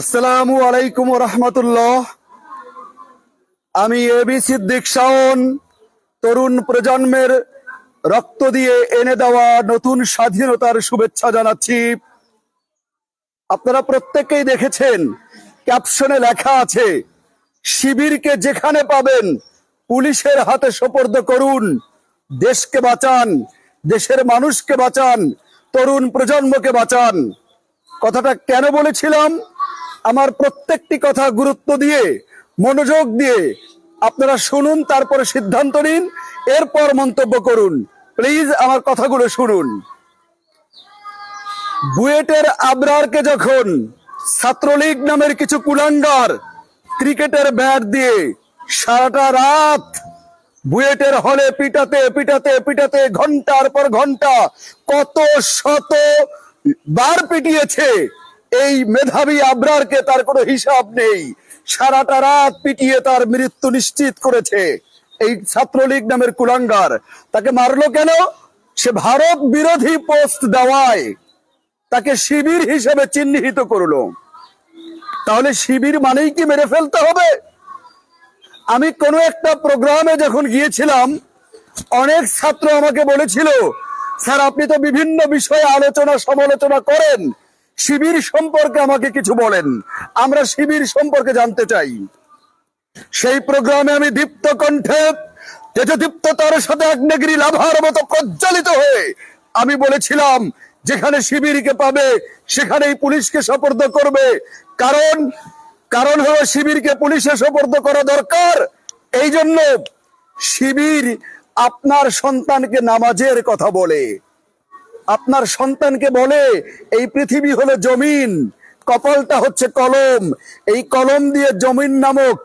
আসসালামু আলাইকুম রহমতুল্লাহ আমি এবি সিদ্দিক শাওন, তরুণ প্রজন্মের রক্ত দিয়ে এনে দেওয়া নতুন স্বাধীনতার শুভেচ্ছা জানাচ্ছি। আপনারা প্রত্যেকেই দেখেছেন, ক্যাপশনে লেখা আছে, শিবিরকে যেখানে পাবেন, পুলিশের হাতে সোপর্দ করুন, দেশকে বাঁচান, দেশের মানুষকে বাঁচান, তরুণ প্রজন্মকে বাঁচান। কথাটা কেন বলেছিলাম? আমার প্রত্যেকটি কথা গুরুত্ব দিয়ে, মনোযোগ দিয়ে আপনারা শুনুন, তারপরে সিদ্ধান্ত নিন, এরপর মন্তব্য করুন। প্লিজ আমার কথাগুলো শুনুন। বুয়েটের আবরারকে যখন ছাত্রলীগ নামের কিছু কুলাঙ্গার ক্রিকেটের ব্যাট দিয়ে সারাটা রাত বুয়েটের হলে পিটাতে পিটাতে পিটাতে ঘণ্টার পর ঘণ্টা কত শত বার পিটিয়েছে এই মেধাবী আবরারকে তার কোনো হিসাব নেই। সারাটা রাত পিটিয়ে তার মৃত্যু নিশ্চিত করেছে। এই ছাত্রলীগ নামের কুলাঙ্গার। তাকে মারলো কেন? সে ভারত বিরোধী পোস্ট দেওয়ায় তাকে শিবির হিসেবে চিহ্নিত করল। তাহলে শিবির মানেই কি মেরে ফেলতে হবে? আমি কোনো একটা প্রোগ্রামে যখন গিয়েছিলাম, অনেক ছাত্র আমাকে বলেছিল, স্যার, আপনি তো বিভিন্ন বিষয়ে আলোচনা সমালোচনা করেন। শিবির সম্পর্কে আমাকে কিছু বলেন। আমরা শিবির সম্পর্কে জানতে চাই। সেই প্রোগ্রামে আমি দীপ্ত কণ্ঠে, তেজদীপ্ততার সাথে আগ্নেগিরি লাভার মতো প্রজ্বলিত হয়ে আমি বলেছিলাম, যেখানে শিবিরকে পাবে, সেখানেই পুলিশকে সপর্দ করবে। কারণ কারণ হলো শিবিরকে পুলিশে সপর্দ করা দরকার। এই জন্য শিবির আপনার সন্তানকে নামাজের কথা বলে। আপনার সন্তানকে বলে, এই পৃথিবী হলো জমিন, কপালটা হচ্ছে কলম। এই কলম দিয়ে জমিন নামক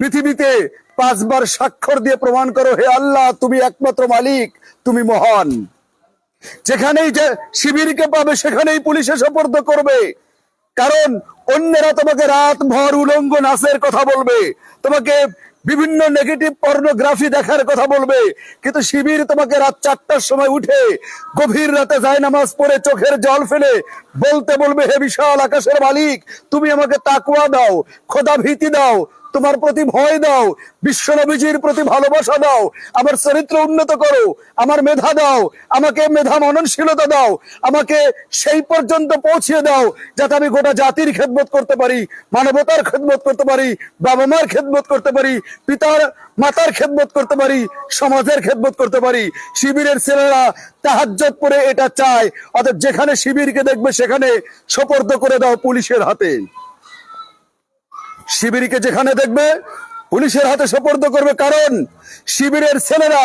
পৃথিবীতে পাঁচবার স্বাক্ষর দিয়ে প্রমাণ করো, হে আল্লাহ, তুমি একমাত্র মালিক, তুমি মহান। যেখানেই যে শিবিরকে পাবে, সেখানেই পুলিশে সোপর্দ করবে। কারণ অন্যেরা তোমাকে রাত ভর উলঙ্গ নাচের কথা বলবে। তোমাকে বিভিন্ন নেগেটিভ পর্নোগ্রাফি দেখার কথা বলবে। কিন্তু শিবির তোমাকে রাত চারটার সময় উঠে গভীর রাতে যায় নামাজ পড়ে চোখের জল ফেলে বলতে বলবে, হে বিশাল আকাশের মালিক, তুমি আমাকে তাকুয়া দাও খোদা ভীতি দাও তোমার প্রতি ভয় দাও বিশ্বনবীজির প্রতি ভালোবাসা দাও, আমার চরিত্র উন্নত করো, আমার মেধা দাও, আমাকে মেধা মননশীলতা দাও, আমাকে সেই পর্যন্ত পৌঁছিয়ে দাও যাতে আমি গোটা জাতির খেদমত করতে পারি, মানবতার খেদমত করতে পারি, বাবা মার খেদমত করতে পারি, পিতার, মাতার খেদমত করতে পারি, সমাজের খেদমত করতে পারি। শিবিরের ছেলেরা তাহাজ্জত করে এটা চায় অর্থাৎ যেখানে শিবিরকে দেখবে সেখানে সোপর্দ করে দাও পুলিশের হাতে। শিবিরকে যেখানে দেখবে, পুলিশের হাতে সোপর্দ করবে কারণ শিবিরের ছেলেরা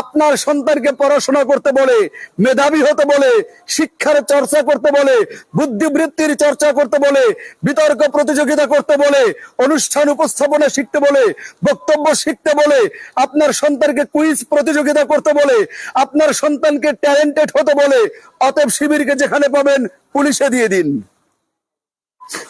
আপনার সন্তানকে পড়াশোনা করতে বলে, মেধাবী হতে বলে, শিক্ষার চর্চা করতে বলে, বুদ্ধিবৃত্তির চর্চা করতে বলে, বিতর্ক প্রতিযোগিতা করতে বলে, অনুষ্ঠান উপস্থাপনা শিখতে বলে, বক্তব্য শিখতে বলে, আপনার সন্তানকে কুইজ প্রতিযোগিতা করতে বলে, আপনার সন্তানকে ট্যালেন্টেড হতে বলে, অতএব শিবিরকে যেখানে পাবেন পুলিশে দিয়ে দিন।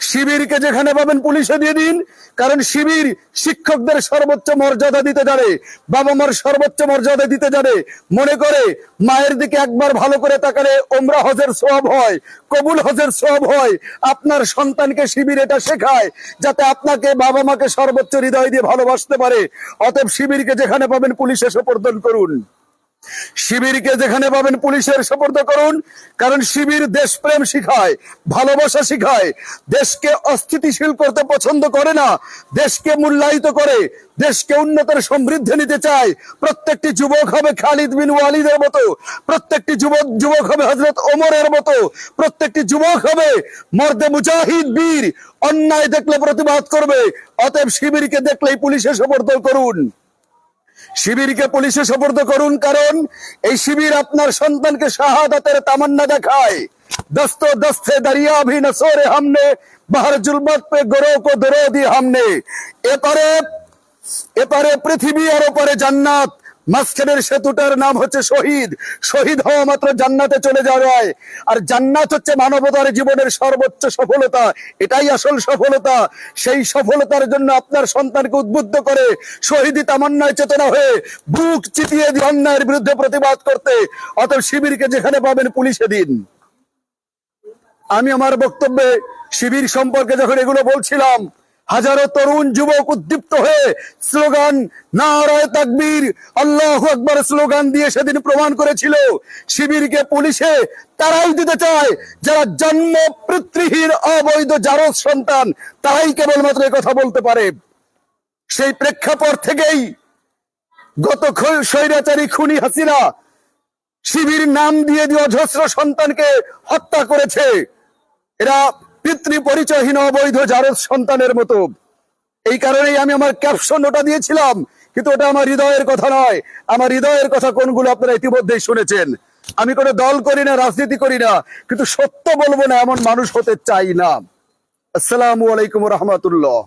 শিবিরকে যেখানে পাবেন পুলিশে দিয়ে দিন, কারণ শিবির শিক্ষকদের সর্বোচ্চ মর্যাদা দিতে জানে বাবা মার সর্বোচ্চ মর্যাদা দিতে জানে মনে করে মায়ের দিকে একবার ভালো করে তাকালে ওমরা হজের সব হয়, কবুল হজের সব হয়। আপনার সন্তানকে শিবির এটা শেখায়, যাতে আপনাকে বাবা মাকে সর্বোচ্চ হৃদয় দিয়ে ভালোবাসতে পারে। অতএব শিবিরকে যেখানে পাবেন পুলিশে সোপর্দন করুন। শিবিরকে যেখানে পাবেন পুলিশের সোপর্দ করুন, কারণ শিবির দেশপ্রেম শিখায়, ভালোবাসা শিখায়। দেশকে অস্থিতিশীল করতে পছন্দ করে না, দেশকে মূল্যায়িত করে, দেশকে উন্নতের সমৃদ্ধি নিতে চায়। প্রত্যেকটি যুবক হবে খালিদ বিন ওয়ালিদের মতো, প্রত্যেকটি যুবক যুবক হবে হজরত ওমরের মতো, প্রত্যেকটি যুবক হবে মর্দে মুজাহিদ, বীর। অন্যায় দেখলে প্রতিবাদ করবে, অতএব শিবিরকে দেখলেই পুলিশে সোপর্দ করুন। শিবিরকে পুলিশে সপর্দ করুন, কারণ এই শিবির আপনার সন্তানকে শাহাদাতের তামান্না দেখায়। দস্ত দস্তে দাঁড়িয়া ভি নসোরে হামনে, বাহার জুলমত পে গরো কো দরো দি হামনে। এপারে এপারে পৃথিবী আর ওপারে জান্নাত। মাঝখানের সেতুটার নাম হচ্ছে শহীদ। শহীদ হওয়া মাত্র জান্নাতে চলে যাওয়ায় আর জান্নাত হচ্ছে মানবতার জীবনের সর্বোচ্চ সফলতা। এটাই আসল সফলতা। সেই সফলতার জন্য আপনার সন্তানকে উদ্বুদ্ধ করে শহীদি তামান্নায় চেতনা হয়ে বুক চিতিয়ে অন্যায়ের বিরুদ্ধে প্রতিবাদ করতে। অতএব শিবিরকে যেখানে পাবেন পুলিশে দিন। আমি আমার বক্তব্যে শিবির সম্পর্কে যখন এগুলো বলছিলাম হাজারো তরুণ যুবক উদ্দীপ্ত হয়ে স্লোগান, নারায় তাকবীর, আল্লাহ আকবর স্লোগান দিয়ে সেদিন প্রমাণ করেছিল। শিবিরকে, পুলিশে তারাই দিতে চায়। যারা জন্ম পিতৃহীন, অবৈধ, জারজ সন্তান, তারাই কেবলমাত্র কথা বলতে পারে। সেই প্রেক্ষাপট থেকেই গত স্বৈরাচারী খুনি হাসিনা শিবির নাম দিয়ে দিয়ে অজস্র সন্তানকে হত্যা করেছে। এরা পিতৃ পরিচয়হীন অবৈধ জারদ সন্তানের মতো। এই কারণেই আমি আমার ক্যাপশন ওটা দিয়েছিলাম, কিন্তু ওটা আমার হৃদয়ের কথা নয়। আমার হৃদয়ের কথা কোনগুলো আপনারা ইতিমধ্যেই শুনেছেন? আমি কোনো দল করি না, রাজনীতি করি না, কিন্তু সত্য বলব না এমন মানুষ হতে চাই না। আসসালামু আলাইকুম রহমতুল্লাহ।